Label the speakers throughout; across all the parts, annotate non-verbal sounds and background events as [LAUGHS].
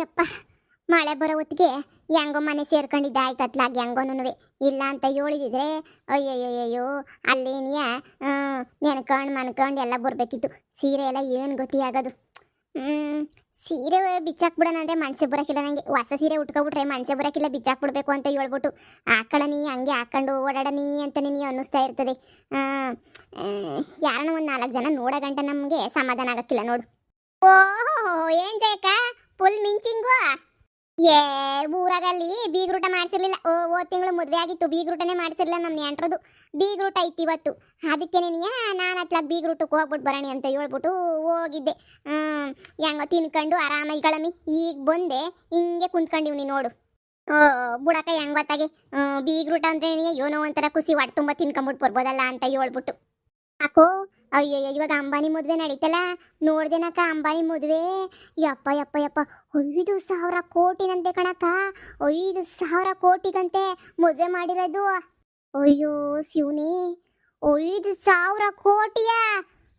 Speaker 1: ಯಪ್ಪ ಮಳೆ ಬರೋ ಹೊತ್ತಿಗೆ ಹೆಂಗೋ ಮನೆ ಸೇರ್ಕೊಂಡಿದ್ದ ಆಯ್ತತ್ಲಾಗ ಹೆಂಗೋನುವೆ ಇಲ್ಲ ಅಂತ ಹೇಳಿದಿದ್ರೆ ಅಯ್ಯಯ್ಯಯ್ಯೋ ಅಲ್ಲೇನಿಯ ನೆನ್ಕೊಂಡು ಮನ್ಕೊಂಡು ಎಲ್ಲ ಬರಬೇಕಿತ್ತು. ಸೀರೆ ಎಲ್ಲ ಏನು ಗೊತ್ತಿ ಆಗೋದು. ಹ್ಮ್, ಸೀರೆ ಬಿಚ್ಚಾಕ್ ಅಂದ್ರೆ ಮನ್ಸೆ ಬರೋಕಿಲ್ಲ ನನಗೆ ಹೊಸ ಸೀರೆ ಉಟ್ಕೊಬಿಟ್ರೆ ಮನ್ಸೆ ಬರೋಕ್ಕಿಲ್ಲ ಬಿಚ್ಚಾಕ್ ಬಿಡಬೇಕು ಅಂತ ಹೇಳ್ಬಿಟ್ಟು ಹಾಕೊಳ್ಳನಿ ಹಂಗೆ ಹಾಕೊಂಡು ಓಡಾಡನಿ ಅಂತ ನೀವು ಅನ್ನಿಸ್ತಾ ಇರ್ತದೆ. ಯಾರನ್ನ ಒಂದು ನಾಲ್ಕು ಜನ ನೋಡೋ ಗಂಟ ನಮಗೆ ಸಮಾಧಾನ ಆಗಕ್ಕಿಲ್ಲ ನೋಡು. ಓಹೋ ಜಯಕ ಫುಲ್ ಮಿಂಚಿಂಗು ಏ, ಊರಾಗಲ್ಲಿ ಬೀಗ್ರೂಟ ಮಾಡ್ಸಿರ್ಲಿಲ್ಲ. ಓ ಓ ತಿಂಗಳು ಮದುವೆ ಆಗಿತ್ತು. ಬೀಗ್ರೂಟನೇ ಮಾಡ್ಸಿರ್ಲಿಲ್ಲ ನಮ್ಮ ನೆಂಟ್ರದು. ಬೀಗ್ರೂಟ ಇತ್ತು ಇವತ್ತು. ಅದಕ್ಕೆ ನೀನಿಯ, ನಾನು ಹತ್ಲಾಗ ಬೀಗ್ರೂಟಕ್ಕೆ ಹೋಗ್ಬಿಟ್ಟು ಬರೋಣಿ ಅಂತ ಹೇಳ್ಬಿಟ್ಟು ಹೋಗಿದ್ದೆ. ಹೆಂಗೋ ತಿನ್ಕೊಂಡು ಆರಾಮಾಗಿ ಗಳಮಿ. ಈಗ ಬಂದೆ, ಹಿಂಗೆ ಕುಂತ್ಕೊಂಡಿವ್ನಿ ನೋಡು. ಓ ಬುಡಕ ಹೆಂಗ್ ಗೊತ್ತಾಗೆ? ಬೀಗ್ರೂಟ ಅಂದ್ರೆ ಏನೋ ಒಂಥರ ಖುಷಿ. ಹೊಟ್ಟೆ ತುಂಬ ತಿನ್ಕೊಂಬಿಟ್ಟು ಬರ್ಬೋದಲ್ಲ ಅಂತ ಹೇಳ್ಬಿಟ್ಟು. ಅಕ್ಕೋ ಅಯ್ಯಯ್ಯ, ಇವಾಗ ಅಂಬಾನಿ ಮದುವೆ ನಡೀತಲ್ಲ? ನೋಡ್ದೇನಕ್ಕ, ಅಂಬಾನಿ ಮದುವೆ? ಯಪ್ಪ ಯಪ್ಪ ಯಪ್ಪ. ಐದು ಸಾವಿರ ಕೋಟಿನಂತೆ ಕಣಕ್ಕ. ಐದು ಸಾವಿರ ಕೋಟಿಗಂತೆ ಮದುವೆ ಮಾಡಿರೋದು. ಅಯ್ಯೋ, ಶಿವನಿ. ಐದು ಸಾವಿರ ಕೋಟಿಯ?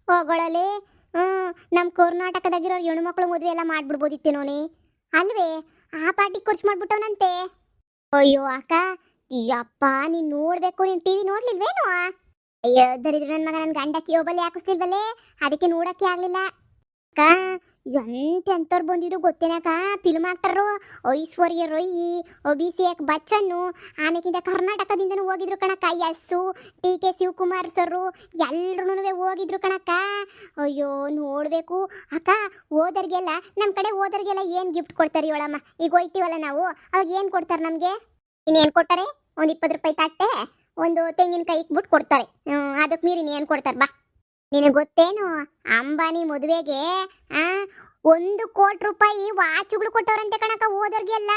Speaker 1: ಹೋಗಳಲೆ. ಹ್ಞೂ ನಮ್ಮ ಕರ್ನಾಟಕದಾಗಿರೋ ಹೆಣ್ಮಕ್ಳು ಮದುವೆ ಎಲ್ಲ ಮಾಡಿಬಿಡ್ಬೋದಿತ್ತೇನೋನಿ ಅಲ್ವೇ? ಆ ಪಾರ್ಟಿ ಖರ್ಚು ಮಾಡ್ಬಿಟ್ಟವನಂತೆ. ಅಯ್ಯೋ, ಅಕ್ಕ. ಯಪ್ಪ, ನೀನ್ ನೋಡ್ಬೇಕು, ನೀನ್ ಟಿವಿ ನೋಡ್ಲಿಲ್ವೇನು? ಅಯ್ಯೋ, ದರಿದ್ರ ನನ್ನ ಮಗ ನನ್ನ ಗಂಡ ಕಿಯೋಬಲ್ಲಿ ಹಾಕಿಸ್ಲಿಲ್ವಲ್ಲೇ ಅದಕ್ಕೆ ನೋಡಕ್ಕೆ ಆಗ್ಲಿಲ್ಲ. ಅಕ್ಕ ಎಂತೆಂಥವ್ರು ಬಂದಿದ್ರು ಗೊತ್ತೇನಕ್ಕ ಫಿಲ್ಮ್ ಆಕ್ಟರು ಐಶ್ವರ್ಯ ಒಬಿಸಿ ಅಭಿಷೇಕ್ ಬಚ್ಚನ್ನು, ಆಮೇಕಿಂದ ಕರ್ನಾಟಕದಿಂದನೂ ಹೋಗಿದ್ರು ಕಣಕ್ಕ yes T K Shivakumar sir ಎಲ್ಲರೂ ಹೋಗಿದ್ರು ಕಣಕ್ಕ. ಅಯ್ಯೋ, ನೋಡಬೇಕು. ಅಕ್ಕ ಓದರ್ಗೆಲ್ಲ ನಮ್ಮ ಕಡೆ ಓದರ್ಗೆಲ್ಲ ಏನು ಗಿಫ್ಟ್ ಕೊಡ್ತಾರೆ ಇವಳಮ್ಮ? ಈಗ ಹೋಯ್ತೀವಲ್ಲ ನಾವು? ಅವಾಗ ಏನು ಕೊಡ್ತಾರೆ ನಮಗೆ? ಇನ್ನೇನು ಕೊಡ್ತಾರೆ? ಒಂದು ಇಪ್ಪತ್ತು ರೂಪಾಯಿ ತಟ್ಟೆ? ಒಂದು ತೆಂಗಿನಕಾಯಿ ಇಕ್ಬಿಟ್ಟು ಕೊಡ್ತಾರೆ. ಅದಕ್ಕೆ ಮೀರಿ ಏನು ಕೊಡ್ತಾರೆ, ಬಾ. ನಿನಗೆ ಗೊತ್ತೇನು? ಅಂಬಾನಿ ಮದುವೆಗೆ ಒಂದು ಕೋಟಿ ರೂಪಾಯಿ ವಾಚುಗಳು ಕೊಟ್ಟವ್ರಂತೆ ಕಣಕ ಹೋದವ್ರಿಗೆಲ್ಲ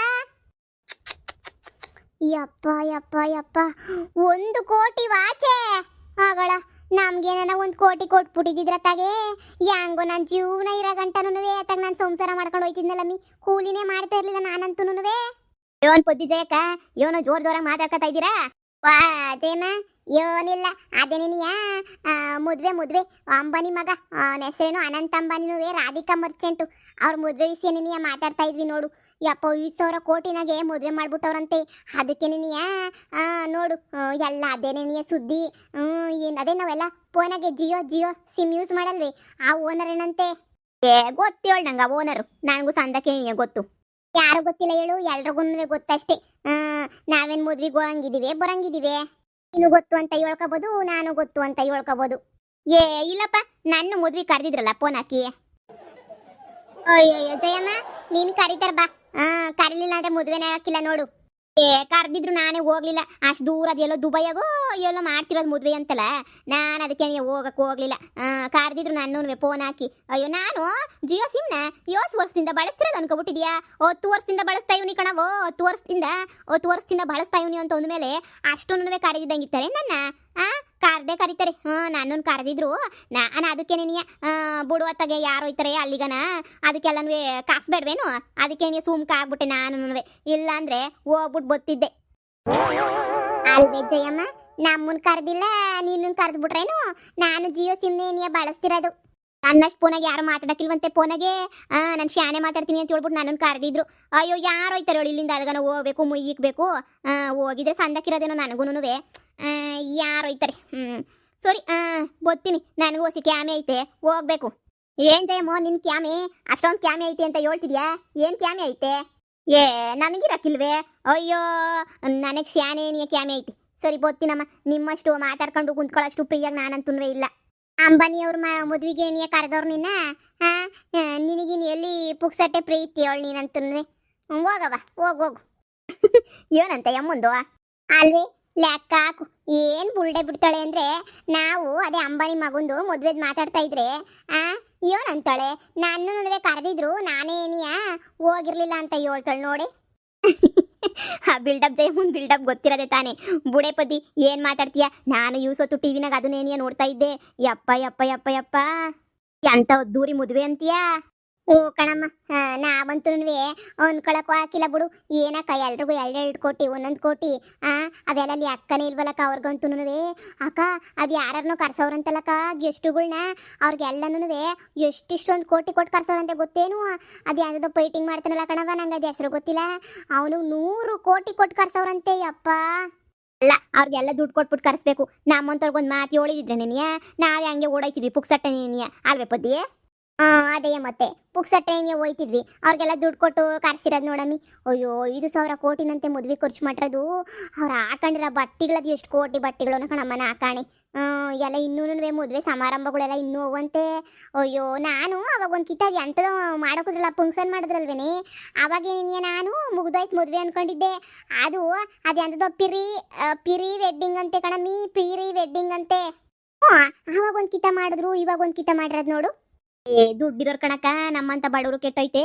Speaker 1: ಯಪ್ಪ ಯಪ್ಪ ಯಪ್ಪ. ಒಂದು ಕೋಟಿ ವಾಚೆ. ಆಗಳ ನಮ್ಗೇನ ಒಂದು ಕೋಟಿ ಕೊಟ್ಬಿಟ್ಟಿದ್ರ ತಾಗೆ? ಯಾಂಗೋ ನನ್ನ ಜೀವನ ಇರೋ ಗಂಟನುವೆ ಅತ್ತಾಗ ನಾನು ಸಂಸಾರ ಮಾಡ್ಕೊಂಡು ಹೋಯ್ತಿದ್ನಲ್ಲ ಮೀ. ಕೂಲಿನೇ ಮಾಡ್ತಾ ಇರ್ಲಿಲ್ಲ ನಾನಂತೂ ಯೋನ್ ಪೊದ್ದಿ ಜಯಕ್ಕ, ಏನೋ ಜೋರ್ ಜೋರಾಗಿ ಮಾತಾಡ್ಕೊತಾ ಇದ್ದೀರಾ? ವಾ ಜಯಮ್ಮ ಏನಿಲ್ಲ ಅದೇನೇನಿಯ ಮದುವೆ ಮದುವೆ. ಅಂಬಾನಿ ಮಗ ಹೆಸರೇನು ಅನಂತ ಅಂಬಾನಿನುವೆ, ರಾಧಿಕಾ ಮರ್ಚೆಂಟು. ಅವ್ರ ಮದ್ವೆ ವಿಷಯನೇನಿಯ ಮಾತಾಡ್ತಾ ಇದ್ವಿ ನೋಡು. ಯಪ್ಪ ಐದು ಸಾವಿರ ಕೋಟಿನಾಗೆ ಮದುವೆ ಮಾಡ್ಬಿಟ್ಟವ್ರಂತೆ. ಅದಕ್ಕೆ ನೀನಿಯ ನೋಡು ಎಲ್ಲ ಅದೇನೇನಿಯ ಸುದ್ದಿ. ಏನ್, ಅದೇ ನಾವೆಲ್ಲ ಫೋನಾಗೆ ಜಿಯೋ ಜಿಯೋ ಸಿಮ್ ಯೂಸ್ ಮಾಡಲ್ವಿ? ಆ ಓನರ್ ಏನಂತೆ ಏ ಗೊತ್ತೇಳು ನಂಗೆ ಆ ಓನರು. ನನಗೂ ಸಂದಕ್ಕೆ ಗೊತ್ತು. ಯಾರು ಗೊತ್ತಿಲ್ಲ ಹೇಳು ಎಲ್ರಿಗೂ ಗೊತ್ತಷ್ಟೇ. ನಾವೇನ್ ಮದ್ವಿಗೆ ಹೋಗಂಗಿದೀವಿ, ಬರಂಗಿದೀವಿ. ನೀನು ಗೊತ್ತು ಅಂತ ಹೇಳ್ಕೊಬೋದು, ನಾನು ಗೊತ್ತು ಅಂತ ಹೇಳ್ಕೊಬೋದು. ಏ, ಇಲ್ಲಪ್ಪ, ನನ್ನ ಮದ್ವಿ ಕರೆದಿದ್ರಲ್ಲ ಫೋನ್ ಹಾಕಿ. ಅಯ್ಯಯ್ಯೋ, ಜಯಮ್ಮ, ನೀನ್ ಕರೀತಾರ ಬಾ. ಹಾ ಕರೀಲಿಲ್ಲ ಅಂದ್ರೆ ಮದ್ವೆನೇ ಹಾಕಿಲ್ಲ ನೋಡು. ಏ ಕರೆದಿದ್ರು ನಾನೇ ಹೋಗ್ಲಿಲ್ಲ. ಅಷ್ಟು ದೂರ ಅದೆಲ್ಲೋ ದುಬೈಯಾಗೋ ಎಲ್ಲೋ ಮಾಡ್ತಿರೋದು ಮದುವೆ ಅಂತಲ್ಲ. ನಾನು ಅದಕ್ಕೆ ನೀವು ಹೋಗಕ್ಕೆ ಹೋಗ್ಲಿಲ್ಲ. ಕರೆದಿದ್ರು ನಾನು ಫೋನ್ ಹಾಕಿ. ಅಯ್ಯೋ, ನಾನು ಜಿಯೋ ಸಿಮ್ನ ಯೋಸ್ ವರ್ಷದಿಂದ ಬಳಸ್ತಿರೋದು ಅನ್ಕೊಬಿಟ್ಟಿದ್ಯಾ? ಹತ್ತು ವರ್ಷದಿಂದ ಬಳಸ್ತಾ ಇವ್ನಿ ಕಣವೋ ಹತ್ತು ವರ್ಷದಿಂದ ಹತ್ತು ವರ್ಷದಿಂದ ಬಳಸ್ತಾ ಇವ್ನಿ ಅಂತ ಅಂದ್ಮೇಲೆ ಅಷ್ಟೊಂದು ಕರೆದಿದ್ದಂಗಿತ್ತಾರೆ ನನ್ನ. ಆ, ಕರ್ದೆ ಕರೀತಾರೆ. ಹ್ಞೂ ನಾನು ಕರೆದಿದ್ರು. ನಾನು ಅದಕ್ಕೇನೆ ನೀ ಬುಡುವತ್ತಾಗೆ ಯಾರು ಹೋಯ್ತಾರೆ ಅಲ್ಲಿಗನ? ಅದಕ್ಕೆಲ್ಲನೂ ಕಾಸು ಬೇಡವೇನು? ಅದಕ್ಕೆ ನೀ ಸುಮ್ಕ ಆಗ್ಬಿಟ್ಟೆ ನಾನು ಇಲ್ಲ ಅಂದ್ರೆ ಹೋಗ್ಬಿಟ್ಟು ಬತ್ತಿದ್ದೆ. ಅಲ್ವೇ ಜಯಮ್ಮ ನಮ್ಮನ್ ಕರೆದಿಲ್ಲ ನೀನು ಕರೆದ್ಬಿಟ್ರೇನು ನಾನು ಜಿಯೋ ಸಿಮ್ನೇ ನೀ ಬಳಸ್ತಿರೋದು. ನನ್ನಷ್ಟು ಫೋನಾಗೆ ಯಾರು ಮಾತಾಡಕ್ಕಿಲ್ವಂತೆ ಫೋನಾಗೆ? ನಾನು ಶಾನೆ ಮಾತಾಡ್ತೀನಿ ಅಂತ ಹೇಳ್ಬಿಟ್ಟು ನನ್ನನ್ನು ಕರೆದಿದ್ರು. ಅಯ್ಯೋ, ಯಾರು ಹೋಯ್ತಾರೋ ಇಲ್ಲಿಂದ ಅಲ್ಗನ ಹೋಗ್ಬೇಕು, ಮುಯ್ಯಿಕ್ಬೇಕು. ಹೋಗಿದ್ರೆ ಸಂದಕ್ಕಿರೋದೇನೋ ನನಗೂ ಯಾರು ಹೋಯ್ತಾರೆ? ಹ್ಞೂ ಸರಿ ಬತ್ತೀನಿ ನನಗೂ ಹೊಸಿ ಕ್ಯಾಮೆ ಐತೆ. ಹೋಗ್ಬೇಕು. ಏನ್ ಜಯಮೋ ನಿನ್ ಕ್ಯಾಮೆ? ಅಷ್ಟೊಂದು ಕ್ಯಾಮೆ ಐತೆ ಅಂತ ಹೇಳ್ತಿದ್ಯಾ? ಏನ್ ಕ್ಯಾಮೆ ಐತೆ? ಏ, ನನಗಿರಕ್ಕಿಲ್ವೇ? ಅಯ್ಯೋ, ನನಗೆ ಸ್ಯಾನೇನಿಯ ಕ್ಯಾಮೆ ಐತಿ. ಸರಿ ಗೊತ್ತಿನಮ್ಮ ನಿಮ್ಮಷ್ಟು ಮಾತಾಡ್ಕೊಂಡು ಕುಂತ್ಕೊಳ್ಳೋಷ್ಟು ಪ್ರಿಯಾಗಿ ನಾನಂತೂ ಇಲ್ಲ. ಅಂಬಾನಿ ಅವ್ರ ಮ, ಮದ್ವಿಗೆ ನೀ ಕರೆದವ್ರು ನಿನ್ನ ನಿನಗಿನ್ ಎಲ್ಲಿ ಪುಕ್ಸಟ್ಟೆ ಪ್ರೀತಿ ಅವಳು ನೀನಂತೂ ಹೋಗವ ಹೋಗ್, ಹೋಗು. [LAUGHS] ಏನಂತ ಯಮ್ಮಂದು? ಅಲ್ವೇ, ಲೆಕ್ಕ ಹಾಕು. ಏನು ಬುಲ್ಡೆ ಬಿಡ್ತಾಳೆ ಅಂದ್ರೆ ನಾವು ಅದೇ ಅಂಬಾನಿ ಮಗುಂದು ಮದುವೆದು ಮಾತಾಡ್ತಾ ಇದ್ರೆ, ಆ, ಏನಂತಾಳೆ? ನನ್ನ ಕರೆದಿದ್ರು, ನಾನೇ ಏನಿಯಾ ಹೋಗಿರ್ಲಿಲ್ಲ ಅಂತ ಹೇಳ್ತಾಳೆ ನೋಡಿ. [LAUGHS] ಬಿಲ್ಡಪ್ ಜೈ ಮುಂದ್ ಬಿಲ್ಡಪ್ ಗೊತ್ತಿರದೆ ತಾನೆ. ಬುಡೆ ಪದಿ ಏನ್ ಮಾತಾಡ್ತೀಯ? ನಾನು ಯೂಸ್ ಹೊತ್ತು ಟಿವಿನಾಗ ಅದನ್ನೇನಿಯ ನೋಡ್ತಾ ಇದ್ದೆ. ಯಪ್ಪ ಯಪ್ಪ ಯಪ್ಪ ಯಪ್ಪ. ಎಂತ ದೂರಿ ಮದುವೆ ಅಂತೀಯಾ? ಓ ಕಣಮ್ಮ. ನಾ ಬಂತುನುವೆ ಅನ್ಕೊಳಕ್ಕೂ ಹಾಕಿಲ್ಲ ಬಿಡು. ಏನಕ್ಕ ಎಲ್ರಿಗೂ ಎರಡೆರಡು ಕೋಟಿ, ಒಂದೊಂದು ಕೋಟಿ, ಆ ಅವೆಲ್ಲ ಅಕ್ಕನೇ ಇಲ್ವಲ್ಲಕ್ಕ ಅವ್ರಿಗಂತುನುವೆ. ಅಕ್ಕ, ಅದು ಯಾರನ್ನೂ ಕರ್ಸವ್ರಂತಲ್ಲಕ್ಕ ಗೆಸ್ಟುಗಳ್ನ ಅವ್ರಿಗೆಲ್ಲನೂ ಎಷ್ಟಿಷ್ಟೊಂದು ಕೋಟಿ ಕೊಟ್ಟು ಕರ್ಸವ್ರಂತೆ ಗೊತ್ತೇನು? ಅದು ಯಾವುದೋ ಪೈಟಿಂಗ್ ಮಾಡ್ತಾನಲ್ಲ ಕಣವ ನಂಗೆ ಅದು ಹೆಸರು ಗೊತ್ತಿಲ್ಲ. ಅವನು ನೂರು ಕೋಟಿ ಕೊಟ್ಟು ಕರ್ಸವ್ರಂತೆ ಅಪ್ಪ ಅಲ್ಲ, ಅವ್ರಿಗೆಲ್ಲ ದುಡ್ಡು ಕೊಟ್ಬಿಟ್ಟು ಕರ್ಸ್ಬೇಕು. ನಮ್ಮಂತವ್ರಿಗೊಂದು ಮಾತು ಹೇಳಿದ್ರೆ ನೆನೆಯ ನಾವೇ ಹಂಗೆ ಓಡಾಯ್ತಿದ್ವಿ ಪುಕ್ಸಟ್ಟ ನೆನೆಯ ಅಲ್ವೇ ಪದ್ದಿ ಹಾ ಅದೇ ಮತ್ತೆ. ಪುಕ್ಸ ಟ್ರೈನ್ಗೆ ಹೋಯ್ತಿದ್ವಿ. ಅವ್ರಿಗೆಲ್ಲ ದುಡ್ಡು ಕೊಟ್ಟು ಕರ್ಸಿರೋದು ನೋಡಮ್ಮಿ. ಅಯ್ಯೋ, ಐದು ಸಾವಿರ ಕೋಟಿನಂತೆ ಮದುವೆ ಖರ್ಚು ಮಾಡಿರೋದು. ಅವ್ರು ಹಾಕೊಂಡಿರೋ ಬಟ್ಟೆಗಳದ್ದು ಎಷ್ಟು ಕೋಟಿ ಬಟ್ಟೆಗಳು ಕಣಮ್ಮನ ಹಾಕಾಣಿ ಎಲ್ಲ ಇನ್ನೂ ಮದುವೆ ಸಮಾರಂಭಗಳೆಲ್ಲ ಇನ್ನೂ ಹೋಗುವಂತೆ. ಅಯ್ಯೋ, ನಾನು ಅವಾಗ ಒಂದು ಕಿತ್ತ ಎಂಥದೋ ಮಾಡೋಕಿದ್ರಲ್ಲ ಫಂಕ್ಷನ್ ಮಾಡಿದ್ರಲ್ವೇನೆ. ಅವಾಗ ನಾನು, ಮುಗ್ದೋಯ್ತು ಮದುವೆ ಅನ್ಕೊಂಡಿದ್ದೆ. ಅದು ಅದು ಎಂಥದ್ದು ಪಿರಿ ಪಿರಿ ವೆಡ್ಡಿಂಗ್ ಅಂತೆ ಕಣಮ್ಮಿ, ಪಿರಿ ವೆಡ್ಡಿಂಗ್ ಅಂತೆ. ಹ್ಞೂ ಅವಾಗ ಒಂದು ಕಿತ ಮಾಡಿದ್ರು, ಇವಾಗ ಒಂದು ಕಿತ ಮಾಡಿರೋದು ನೋಡು. ಏ ದುಡ್ಡಿರೋರ್ ಕಣಕ ನಮ್ಮಂತ ಬಡವರು ಕೆಟ್ಟೈತೆ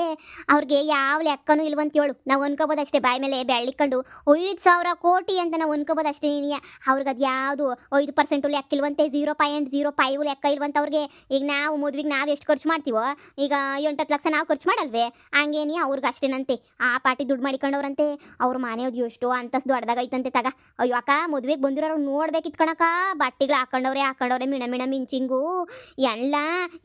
Speaker 1: ಅವ್ರಿಗೆ ಯಾವ ಲೆಕ್ಕನೂ ಇಲ್ವಂತ ಹೇಳು ನಾವು ಅನ್ಕೋಬೋದು ಅಷ್ಟೇ ಬಾಯಿ ಮೇಲೆ ಬೆಳ್ಳಿಕೊಂಡು ಐದು ಸಾವಿರ ಕೋಟಿ ಅಂತ ನಾವು ಅನ್ಕೋಬೋದು ಅಷ್ಟೇ ನೀನು ಅವ್ರಿಗೆ ಅದು ಯಾವುದು ಐದು ಪರ್ಸೆಂಟ್ ಲೆಕ್ಕ ಇಲ್ವಂತೆ ಜೀರೋ ಪಾಯಿಂಟ್ ಜೀರೋ ಫೈವ್ ಲೆಕ್ಕ ಇಲ್ವಂತ ಅವ್ರಿಗೆ. ಈಗ ನಾವು ಮದ್ವಿಗ್ ನಾವು ಎಷ್ಟು ಖರ್ಚು ಮಾಡ್ತೀವೋ, ಈಗ ಎಂಟತ್ತು ಲಕ್ಷ ನಾವು ಖರ್ಚು ಮಾಡಲ್ವೇ? ಹಂಗೇನಿ ಅವ್ರಿಗೆ ಅಷ್ಟೇನಂತೆ. ಆ ಪಾರ್ಟಿ ದುಡ್ಡು ಮಾಡಿಕೊಂಡವ್ರಂತೆ. ಅವ್ರ ಮನೆಯವ್ದು ಎಷ್ಟು ಅಂತಸ್ ದೊಡ್ಡದಾಗೈತಂತೆ ತಗ. ಅಯ್ಯೋ ಅಕ್ಕ, ಮದುವೆಗೆ ಬಂದಿರೋರು ನೋಡ್ಬೇಕಿತ್ತು ಕಣಕ ಬಟ್ಟೆಗಳು ಹಾಕೊಂಡವ್ರೆ ಹಾಕೊಂಡವ್ರೆ, ಮಿಣ ಮಿಣ ಮಿಂಚಿಂಗು. ಎಲ್ಲ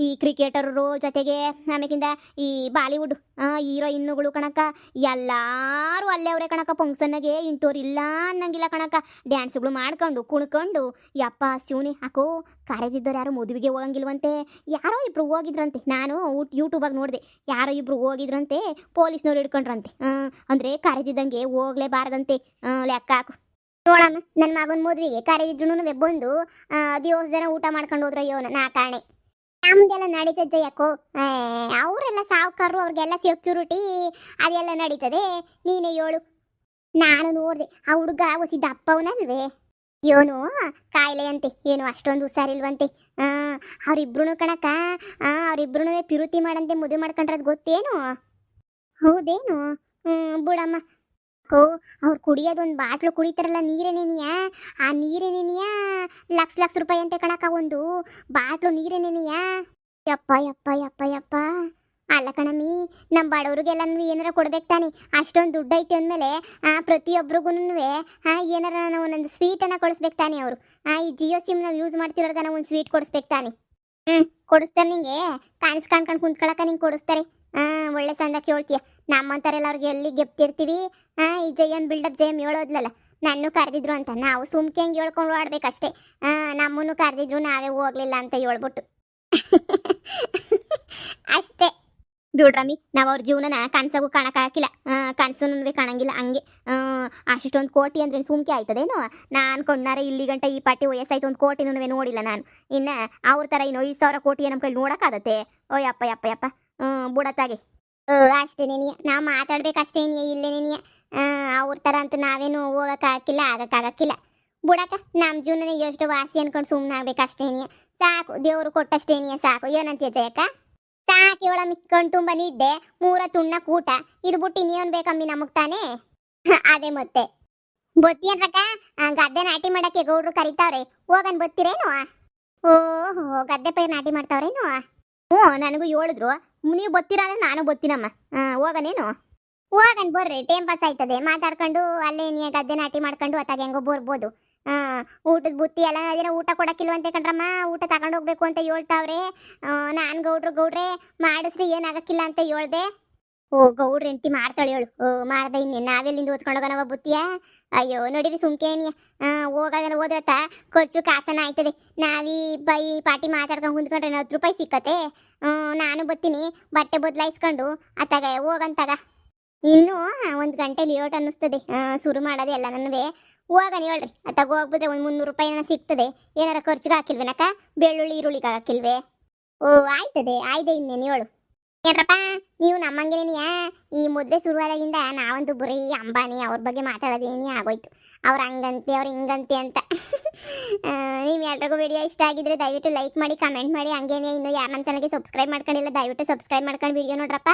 Speaker 1: ಈ ಕ್ರಿಕೆಟರು ಜೊತೆಗೆ ಆಮೇಕಿಂದ ಈ ಬಾಲಿವುಡ್ ಹೀರೋಯಿನ್ನುಗಳು ಕಣಕ ಎಲ್ಲರೂ ಅಲ್ಲೇ ಅವರೇ ಕಣಕ ಫಂಕ್ಷನ್ಗೆ ಇಂಥವ್ರು ಇಲ್ಲ ಅನ್ನಂಗಿಲ್ಲ ಕಣಕ ಡ್ಯಾನ್ಸ್ಗಳು ಮಾಡ್ಕೊಂಡು, ಕುಣ್ಕೊಂಡು, ಯಪ್ಪ ಶಿವನಿ ಹಾಕೋ ಕರೆದಿದ್ದವ್ರು ಯಾರು ಮದುವೆಗೆ ಹೋಗಂಗಿಲ್ವಂತೆ. ಯಾರೋ ಇಬ್ರು ಹೋಗಿದ್ರಂತೆ, ನಾನು ಯೂಟ್ಯೂಬಾಗ ನೋಡಿದೆ. ಯಾರೋ ಇಬ್ರು ಹೋಗಿದ್ರಂತೆ, ಪೊಲೀಸ್ನವ್ರು ಹಿಡ್ಕೊಂಡ್ರಂತೆ. ಅಂದ್ರೆ ಕರೆದಿದ್ದಂಗೆ ಹೋಗ್ಲೇಬಾರ್ದಂತೆ. ಬಾರದಂತೆ ಲೆಕ್ಕ ಹಾಕು. ನೋಡಮ್ಮ ನನ್ನ ಮಗನ ಮದುವೆಗೆ ಕರೆದಿದ್ರು ಬಂದು ದಿವಸ ಜನ ಊಟ ಮಾಡ್ಕೊಂಡು ಹೋದ್ರ, ಅಯ್ಯೋ, ನಾ ಕಾಣೆ ನಮ್ದೆಲ್ಲ ನಡೀತದೆ ಯಾಕೋ. ಅವರೆಲ್ಲ ಸಾವುಕಾರರು ಅವ್ರಿಗೆಲ್ಲ ಸೆಕ್ಯೂರಿಟಿ ಅದೆಲ್ಲ ನಡೀತದೆ. ನೀನೇ ಹೇಳು. ನಾನು ನೋಡಿದೆ ಆ ಹುಡುಗ ಹೊಸಿ ದಪ್ಪವನಲ್ವೇ ಏನು ಕಾಯಿಲೆ ಅಂತೆ ಏನು ಅಷ್ಟೊಂದು ಹುಷಾರಿಲ್ವಂತೆ. ಆ, ಅವ್ರಿಬ್ರು ಕಣಕ ಆ, ಅವ್ರಿಬ್ರು ಪಿರುತಿ ಮಾಡಂತೆ ಮದುವೆ ಮಾಡ್ಕೊಂಡ್ರದ್ ಗೊತ್ತೇನು? ಹೌದೇನು? ಹ್ಞೂ ಬಿಡಮ್ಮ. ಓ ಅವ್ರು ಕುಡಿಯೋದೊಂದು ಬಾಟ್ಲು ಕುಡಿತಾರಲ್ಲ ನೀರೇನೇನಿಯ? ಆ ನೀರೇನೇನಿಯ? ಲಕ್ಷ ಲಕ್ಷ ರೂಪಾಯಿ ಅಂತೆ ಕಣಕ್ಕ, ಒಂದು ಬಾಟ್ಲು ನೀರೇನೇನಿಯ ಯಪ್ಪ ಯಪ್ಪ ಯಪ್ಪ ಯಪ್ಪ. ಅಲ್ಲ ಕಣಮ್ಮಿ ನಮ್ಮ ಬಡವ್ರಿಗೆಲ್ಲ ಏನಾರ ಕೊಡ್ಬೇಕು ತಾನೆ. ಅಷ್ಟೊಂದು ದುಡ್ಡು ಐತೆ ಅಂದಮೇಲೆ ಪ್ರತಿಯೊಬ್ಬರಿಗೂ ಏನಾರ ನಾವು ಒಂದೊಂದು ಸ್ವೀಟನ್ನು ಕೊಡಿಸ್ಬೇಕು ತಾನೆ ಅವರು. ಈ ಜಿಯೋ ಸಿಮ್ ನಾವು ಯೂಸ್ ಮಾಡ್ತಿರೋರ್ಗ ನಾವು ಒಂದು ಸ್ವೀಟ್ ಕೊಡಿಸ್ಬೇಕು ತಾನೆ. ಹ್ಞೂ ಕೊಡಿಸ್ತಾರೆ ನಿಂಗೆ. ಕಾಣಿಸ್ ಕಾಣ್ಕೊಂಡು ಕುಂತ್ಕೊಳಕ ನಿಂಗೆ ಕೊಡಿಸ್ತಾರೆ. ಹಾಂ ಒಳ್ಳೆ ಸಂದ ಕೇಳ್ತೀಯ. ನಮ್ಮಂತಾರೆಲ್ಲ ಅವ್ರಿಗೆ ಎಲ್ಲಿ ಗೆಪ್ತಿರ್ತೀವಿ? ಹಾಂ ಈ ಜಯಮ್ ಬಿಲ್ಡಪ್ ಜಯಮ್ ಹೇಳೋದ್ಲಲ್ಲ ನನ್ನೂ ಕರೆದಿದ್ರು ಅಂತ. ನಾವು ಸುಮ್ಕೆ ಹೆಂಗೆ ಹೇಳ್ಕೊಂಡು ಆಡ್ಬೇಕಷ್ಟೇ ನಮ್ಮನ್ನು ಕರೆದಿದ್ರು ನಾವೇ ಹೋಗ್ಲಿಲ್ಲ ಅಂತ ಹೇಳ್ಬಿಟ್ಟು. ಅಷ್ಟೇ. ಬಿಡ್ರಮ್ಮಿ ನಾವು ಅವ್ರ ಜೀವನನ ಕನ್ಸಾಗೂ ಕಾಣಕ್ಕಾಗಿಲ್ಲ ಕನ್ಸು ಕಾಣಂಗಿಲ್ಲ ಹಂಗೆ. ಅಷ್ಟೊಂದು ಕೋಟಿ ಅಂದ್ರೆ ಸುಮ್ಕೆ ಆಯ್ತದೇನು? ನಾನು ಕೊಂಡಾರೆ ಇಲ್ಲಿ ಗಂಟ ಈ ಪಾಟಿ ವಯಸ್ಸಾಯ್ತು ಒಂದು ಕೋಟಿನೂ ನೋಡಿಲ್ಲ ನಾನು. ಇನ್ನು ಅವ್ರ ಥರ ಇನ್ನು ಐದು ಸಾವಿರ ಕೋಟಿ ನಮ್ಮ ಕೈಲಿ ನೋಡೋಕ್ಕಾಗತ್ತೆ? ಓ ಯಪ್ಪ ಯಪ್ಪ ಯಪ್ಪ ಬುಡತ್ತಾಗೆ. ಅಷ್ಟೇ ನೆನಿಯ. ನಾವು ಮಾತಾಡ್ಬೇಕಷ್ಟೇ ಇಲ್ಲೇ ನೆನಿಯ. ಅವ್ರ ಥರ ಅಂತ ನಾವೇನು ಹೋಗೋಕ್ಕಾಗಿಲ್ಲ ಆಗೋಕ್ಕಾಗಕ್ಕಿಲ್ಲ ಬುಡಕ್ಕ ನಮ್ಮ ಜೀವನ ಎಷ್ಟು ವಾಸಿ ಅನ್ಕೊಂಡು ಸುಮ್ಮನೆ ಆಗ್ಬೇಕು ಅಷ್ಟೇ ನೆನಿಯ ಸಾಕು, ದೇವರು ಕೊಟ್ಟಷ್ಟೇನಿಯ ಸಾಕು. ಏನಂತೀಯ ಜಯಕ್ಕ? ಸಾಕು ಇವಳ ಮಿಕ್ಕೊಂಡು ತುಂಬ ನಿದ್ದೆ, ಮೂರ ತುಣ್ಣ ಕೂಟ. ಇದು ಬಿಟ್ಟು ಇನ್ನೇನು ಬೇಕಮ್ಮಿ ನಮಗ್ ತಾನೇ? ಅದೇ ಮತ್ತೆ. ಬತ್ತೀಯನ್ರಕ್ಕ ಗದ್ದೆ ನಾಟಿ ಮಾಡಕ್ಕೆ ಗೌಡ್ರು ಕರಿತಾವ್ರೆ. ಹೋಗನ್ ಬತ್ತಿರೇನು? ಓಹೋ, ಗದ್ದೆ ಪೈ ನಾಟಿ ಮಾಡ್ತಾವ್ರೇನು? ಹ್ಞೂ ನನಗೂ ಹೇಳಿದ್ರು ನೀವು ಬತ್ತೀರಾ ಅಂದ್ರೆ ನಾನು ಬತ್ತೀನಮ್ಮ. ಹೋಗನೇನು? ಹೋಗನ್ ಬರ್ರಿ ಟೈಮ್ ಪಾಸ್ ಆಯ್ತದೆ. ಮಾತಾಡ್ಕೊಂಡು ಅಲ್ಲೇ ನೀ ಗದ್ದೆ ನಾಟಿ ಮಾಡ್ಕೊಂಡು ಅತ್ತಾಗ ಹೆಂಗೋ ಬರ್ಬೋದು. ಊಟದ ಬುತ್ತಿ ಎಲ್ಲ ಅದೇನೋ ಊಟ ಅಂತ ಕಣ್ರಮ್ಮ? ಊಟ ತಗೊಂಡು ಹೋಗ್ಬೇಕು ಅಂತ ಹೇಳ್ತಾವ್ರೆ. ನಾನು ಗೌಡ್ರು ಗೌಡ್ರೆ, ಮಾಡಿಸ್ರಿ, ಏನಾಗಕ್ಕಿಲ್ಲ ಅಂತ ಹೇಳ್ದೆ. ಓ, ಗೌಡ್ರ ಹೆಂಡತಿ ಮಾಡ್ತಾಳೆ ಹೇಳು. ಓ, ಮಾಡ್ದೆ ಇನ್ನೇ. ನಾವೆಲ್ಲಿಂದ ಓದ್ಕೊಂಡೋಗೋಣವ ಬುತ್ತಿಯ? ಅಯ್ಯೋ, ನೋಡಿರಿ ಸುಮ್ಕೇನಿಯ ಹೋಗೋದನ್ನ ಓದತ್ತ ಖರ್ಚು ಕಾಸನ ಆಯ್ತದೆ. ನಾವೀ ಬೈ ಪಾಟಿ ಮಾತಾಡ್ಕೊಂಡು ಕುಂತ್ಕೊಂಡ್ರೆ ಹತ್ತು ರೂಪಾಯಿ ಸಿಕ್ಕತ್ತೆ. ನಾನು ಬತ್ತೀನಿ. ಬಟ್ಟೆ ಬದಲಾಯಿಸ್ಕೊಂಡು. ಅತ್ತಾಗ ಹೋಗಂತಾಗ ಇನ್ನೂ ಒಂದು ಗಂಟೆ ಲೇಟ್ ಅನ್ನಿಸ್ತದೆ. ಶುರು ಮಾಡೋದೆ ಎಲ್ಲ ನನಗೆ. ಹೋಗನಿ ಹೇಳ್ರಿ. ಅತ್ತಾಗ ಹೋಗ್ಬಿಟ್ರೆ ಒಂದು ಮುನ್ನೂರು ರೂಪಾಯಿ ಏನೋ ಸಿಗ್ತದೆ. ಏನಾರ ಖರ್ಚಿಗೆ ಹಾಕಿಲ್ವೇನಕ್ಕ? ಬೆಳ್ಳುಳ್ಳಿ, ಈರುಳ್ಳಿಗೆ ಹಾಕಿಲ್ವೇ? ಓ, ಆಯ್ತದೆ. ಆಯ್ದೆ ಇನ್ನೇನು ಹೇಳು. ಏನ್ರಪ್ಪ ನೀವು ನಮ್ಮಂಗೇನಿಯ ಈ ಮೊದಲೇ ಶುರುವಾದಾಗಿಂದ ನಾವೊಂದು ಬರೀ ಅಂಬಾನಿ ಅವ್ರ ಬಗ್ಗೆ ಮಾತಾಡೋದೇನಿ ಆಗೋಯ್ತು. ಅವ್ರು ಹಂಗಂತೆ, ಅವ್ರು ಹಿಂಗಂತೆ ಅಂತ. ನೀವು ಎಲ್ರಿಗೂ ವಿಡಿಯೋ ಇಷ್ಟ ಆಗಿದ್ರೆ ದಯವಿಟ್ಟು ಲೈಕ್ ಮಾಡಿ ಕಮೆಂಟ್ ಮಾಡಿ. ಹಂಗೇನೆ ಇನ್ನು ಯಾರು ನಮ್ಮ ಚಾನಲ್ಗೆ ಸಬ್ಸ್ಕ್ರೈಬ್ ಮಾಡ್ಕೊಂಡಿಲ್ಲ, ದಯವಿಟ್ಟು ಸಬ್ಸ್ಕ್ರೈಬ್ ಮಾಡ್ಕೊಂಡು ವಿಡಿಯೋ ನೋಡ್ರಪ್ಪ.